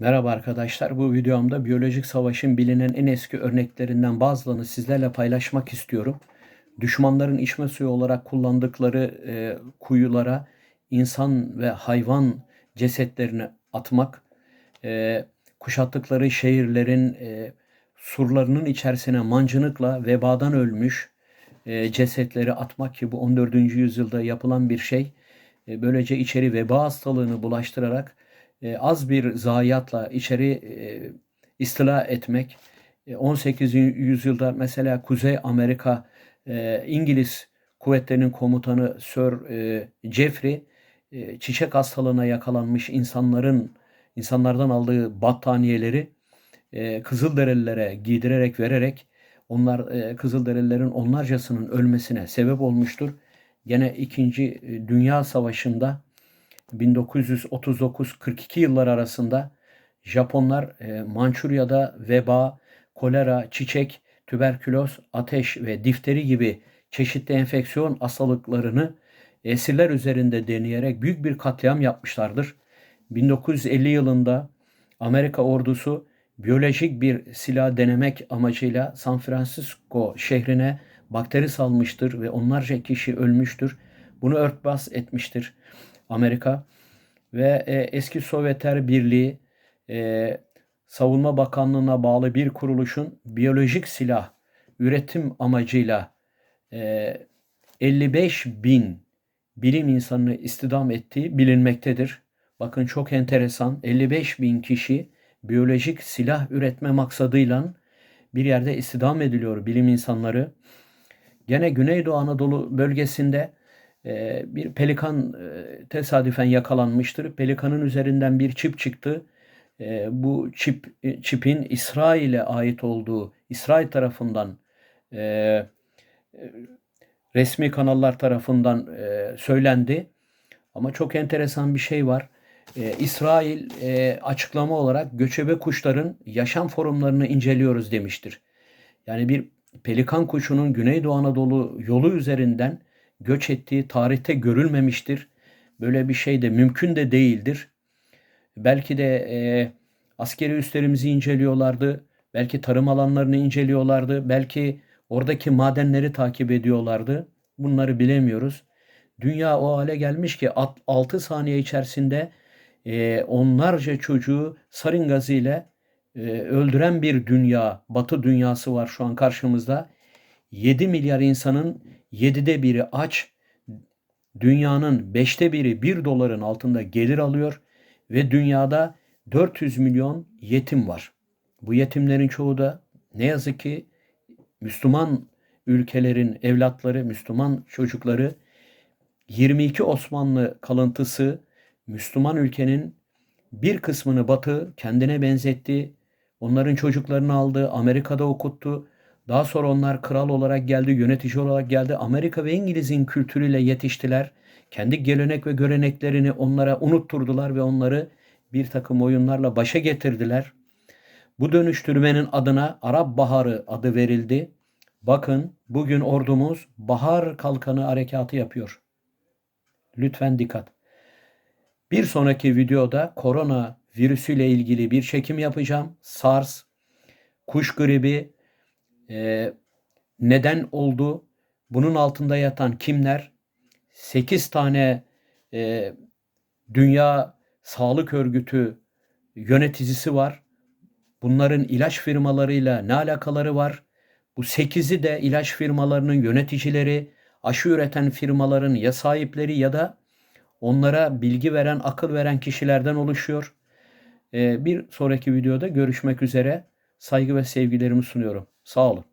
Merhaba arkadaşlar. Bu videomda biyolojik savaşın bilinen en eski örneklerinden bazılarını sizlerle paylaşmak istiyorum. Düşmanların içme suyu olarak kullandıkları e, kuyulara insan ve hayvan cesetlerini atmak, e, kuşattıkları şehirlerin e, surlarının içerisine mancınıkla vebadan ölmüş e, cesetleri atmak ki bu 14. yüzyılda yapılan bir şey. E, böylece içeri veba hastalığını bulaştırarak e, az bir zayiatla içeri e, istila etmek. E, 18. yüzyılda mesela Kuzey Amerika e, İngiliz kuvvetlerinin komutanı Sir e, Jeffrey e, çiçek hastalığına yakalanmış insanların insanlardan aldığı battaniyeleri e, Kızılderililere giydirerek vererek onlar e, Kızılderililerin onlarcasının ölmesine sebep olmuştur. Gene 2. Dünya Savaşı'nda 1939-42 yıllar arasında Japonlar e, Mançurya'da veba, kolera, çiçek, tüberküloz, ateş ve difteri gibi çeşitli enfeksiyon hastalıklarını esirler üzerinde deneyerek büyük bir katliam yapmışlardır. 1950 yılında Amerika ordusu biyolojik bir silah denemek amacıyla San Francisco şehrine bakteri salmıştır ve onlarca kişi ölmüştür. Bunu örtbas etmiştir Amerika ve e, eski Sovyetler Birliği e, Savunma Bakanlığı'na bağlı bir kuruluşun biyolojik silah üretim amacıyla e, 55 bin bilim insanını istidam ettiği bilinmektedir. Bakın çok enteresan 55 bin kişi biyolojik silah üretme maksadıyla bir yerde istidam ediliyor bilim insanları. Gene Güneydoğu Anadolu bölgesinde bir pelikan e, tesadüfen yakalanmıştır. Pelikanın üzerinden bir çip çıktı. E, bu çip çipin İsrail'e ait olduğu İsrail tarafından resmi kanallar tarafından söylendi. Ama çok enteresan bir şey var. İsrail açıklama olarak göçebe kuşların yaşam formlarını inceliyoruz demiştir. Yani bir pelikan kuşunun Güneydoğu Anadolu yolu üzerinden göç ettiği tarihte görülmemiştir. Böyle bir şey de mümkün de değildir. Belki de e, askeri üslerimizi inceliyorlardı. Belki tarım alanlarını inceliyorlardı. Belki oradaki madenleri takip ediyorlardı. Bunları bilemiyoruz. Dünya o hale gelmiş ki 6 saniye içerisinde e, onlarca çocuğu sarin gazıyla e, öldüren bir dünya, batı dünyası var şu an karşımızda. 7 milyar insanın 7'de biri aç, dünyanın 5'te biri 1 doların altında gelir alıyor ve dünyada 400 milyon yetim var. Bu yetimlerin çoğu da ne yazık ki Müslüman ülkelerin evlatları, Müslüman çocukları 22 Osmanlı kalıntısı Müslüman ülkenin bir kısmını Batı kendine benzetti. Onların çocuklarını aldı, Amerika'da okuttu. Daha sonra onlar kral olarak geldi, yönetici olarak geldi. Amerika ve İngiliz'in kültürüyle yetiştiler. Kendi gelenek ve göreneklerini onlara unutturdular ve onları bir takım oyunlarla başa getirdiler. Bu dönüştürmenin adına Arap Baharı adı verildi. Bakın bugün ordumuz Bahar Kalkanı harekatı yapıyor. Lütfen dikkat. Bir sonraki videoda korona virüsüyle ilgili bir çekim yapacağım. SARS, kuş gribi, e, neden oldu? Bunun altında yatan kimler? 8 tane e, Dünya Sağlık Örgütü yöneticisi var. Bunların ilaç firmalarıyla ne alakaları var? Bu 8'i de ilaç firmalarının yöneticileri, aşı üreten firmaların ya sahipleri ya da onlara bilgi veren, akıl veren kişilerden oluşuyor. Ee, bir sonraki videoda görüşmek üzere. Saygı ve sevgilerimi sunuyorum. Sağ olun.